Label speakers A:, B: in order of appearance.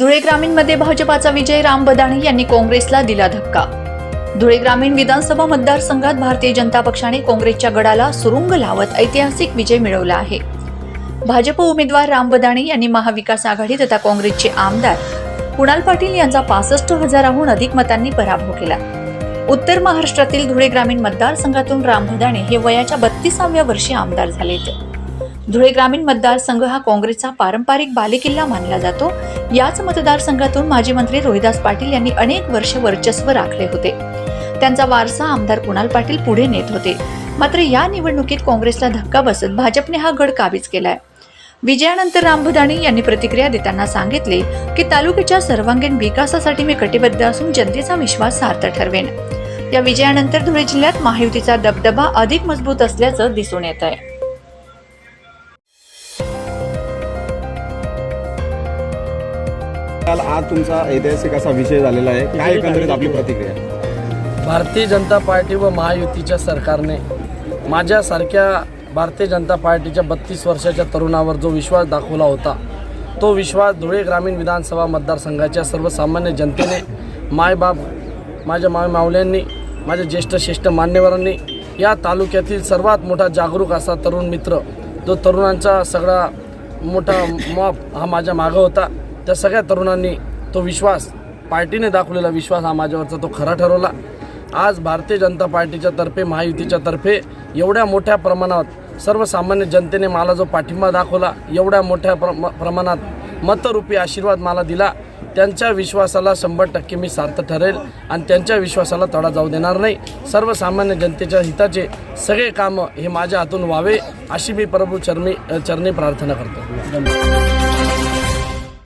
A: धुळे ग्रामीणमध्ये भाजपाचा विजय राम बदाणे यांनी काँग्रेसला दिला धक्का. धुळे ग्रामीण विधानसभा मतदारसंघात भारतीय जनता पक्षाने काँग्रेसच्या गडाला सुरुंग लावत ऐतिहासिक विजय मिळवला आहे. भाजप उमेदवार राम बदाणे यांनी महाविकास आघाडी तथा काँग्रेसचे आमदार कुणाल पाटील यांचा पासष्ट हजाराहून अधिक मतांनी पराभव केला. उत्तर महाराष्ट्रातील धुळे ग्रामीण मतदारसंघातून राम बदाणे हे वयाच्या बत्तीसाव्या वर्षी आमदार झालेत. धुळे ग्रामीण मतदारसंघ हा काँग्रेसचा पारंपरिक बालेकिल्ला मानला जातो. याच मतदारसंघातून माजी मंत्री रोहिदास पाटील यांनी अनेक वर्ष वर्चस्व राखले होते. त्यांचा वारसा आमदार कुणाल पाटील पुढे नेत होते. मात्र या निवडणुकीत काँग्रेसला धक्का बसत भाजपने हा गड काबीज केलाय. विजयानंतर रामभुदाणी यांनी प्रतिक्रिया देताना सांगितले की तालुक्याच्या सर्वांगीण विकासासाठी मी कटिबद्ध असून जनतेचा विश्वास सार्थ ठरवेन. या विजयानंतर धुळे जिल्ह्यात महायुतीचा दबदबा अधिक मजबूत असल्याचं दिसून येत आहे
B: काल आज तुमचा ऐतिहासिक असा विषय झालेला आहे. काय एकंदरीत आपली प्रतिक्रिया?
C: भारतीय जनता पार्टी व महायुतीच्या सरकारने माझ्यासारख्या भारतीय जनता पार्टीच्या बत्तीस वर्षाच्या तरुणावर जो विश्वास दाखवला होता तो विश्वास धुळे ग्रामीण विधानसभा मतदारसंघाच्या सर्वसामान्य जनतेने मायबाप माझ्या माय मावल्यांनी माझ्या ज्येष्ठ श्रेष्ठ मान्यवरांनी या तालुक्यातील सर्वात मोठा जागरूक असा तरुण मित्र जो तरुणांचा सगळा मोठा मॉप हा माझ्या मागं होता. त्या सगळ्या तरुणांनी तो विश्वास पार्टीने दाखवलेला विश्वास हा माझ्यावरचा तो खरा ठरवला. आज भारतीय जनता पार्टीच्या तर्फे महायुतीच्या तर्फे एवढ्या मोठ्या प्रमाणात सर्वसामान्य जनतेने मला जो पाठिंबा दाखवला एवढ्या मोठ्या प्रमा प्रमाणात मतरूपी आशीर्वाद मला दिला त्यांच्या विश्वासाला शंभर टक्के मी सार्थ ठरेल आणि त्यांच्या विश्वासाला तडा जाऊ देणार नाही. सर्वसामान्य जनतेच्या हिताचे सगळे कामं हे माझ्या हातून व्हावे अशी मी प्रभू चरणी चरणी प्रार्थना करतो. धन्यवाद.